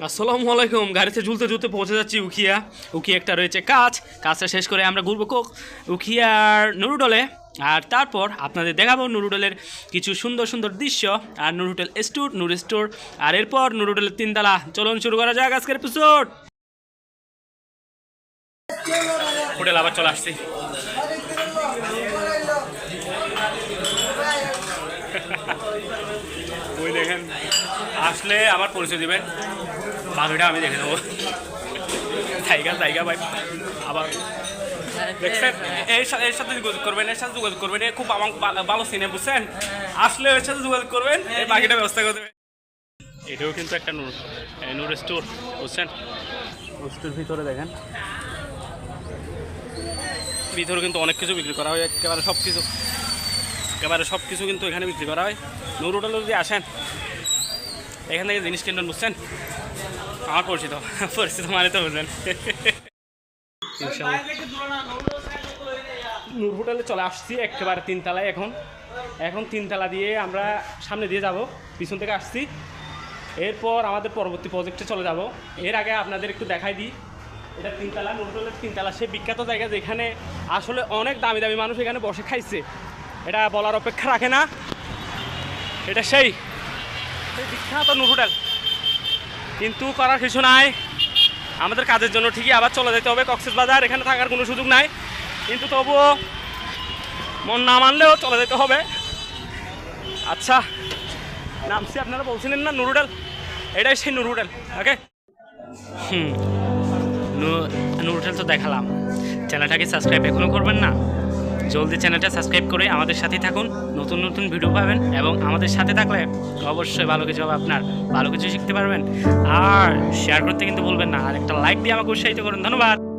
আসসালামু আলাইকুম। গাড়িতে ঝুলতে ঝুলতে পৌঁছে যাচ্ছি উখিয়া। উখিয়া একটা রয়েছে কাজ। কাজটা শেষ করে আমরা ঘুরবো কোক উখিয়ার নুরুডলে। আর তারপর আপনাদের দেখাবো নুরুডলের কিছু সুন্দর সুন্দর দৃশ্য আর নুরুডল স্টোর, নুর স্টোর। আর এরপর নুরুডলের তিনতলা। চলুন শুরু করা যাক আজকের এপিসোড হোটেল আবার চলে আসছি। আসলে আবার পরিচয় দিবেন। বাকিটা আমি দেখে নেব। জায়গা জায়গা ভাই আবার দেখছেন এর সাথে এর সাথে যোগাযোগ করবেন এর সাথে যোগাযোগ করবেন খুব আমার ভালো সিনে বুঝছেন? আসলে এর সাথে যোগাযোগ করবেন এই বাকিটা ব্যবস্থা করে দেবেন। এটাও কিন্তু একটা নূর নূর স্টোর বুঝছেন? স্টোর ভিতরে দেখেন। ভিতরে কিন্তু অনেক কিছু বিক্রি করা হয় একেবারে সব কিছু একেবারে সব কিছু কিন্তু এখানে বিক্রি করা হয়। নূর হোটেলে যদি আসেন এখান থেকে জিনিস কিনবেন, বুঝছেন? আমার পরিচিত পরিচিত মানে তো বুঝলেন। নূর হোটেলে চলে আসছি, একেবারে তিনতলায় এখন। এখন তিনতলা দিয়ে আমরা সামনে দিয়ে যাব, পিছন থেকে আসছি। এরপর আমাদের পরবর্তী প্রজেক্টে চলে যাব। এর আগে আপনাদের একটু দেখাই দিই। এটা তিনতলা, নূর হোটেলের তিনতলা। সে বিখ্যাত জায়গা যেখানে আসলে অনেক দামি দামি মানুষ এখানে বসে খাইছে। এটা বলার অপেক্ষা রাখে না। এটা সেই। বিখ্যাত নূর কিন্তু করার কিছু নাই। আমাদের কাজের জন্য ঠিকই আবার চলে যেতে হবে। কক্সেস বাজার এখানে থাকার কোনো সুযোগ নাই। কিন্তু তবুও মন না মানলেও চলে যেতে হবে। আচ্ছা নামছি, আপনারা বলছিলেন না নুরুডেল? এটাই সেই নুরুডেল, ওকে? হুম নুরুডেল তো দেখালাম। চ্যানেলটাকে সাবস্ক্রাইব এখনও করবেন না? জলদি চ্যানেলটা সাবস্ক্রাইব করে আমাদের সাথেই থাকুন। নতুন নতুন ভিডিও পাবেন এবং আমাদের সাথে থাকলে অবশ্যই ভালো কিছু হবে আপনার। ভালো কিছু শিখতে পারবেন। আর শেয়ার করতে কিন্তু বলবেন না। আর একটা লাইক দিয়ে আমাকে উৎসাহিত করুন। ধন্যবাদ।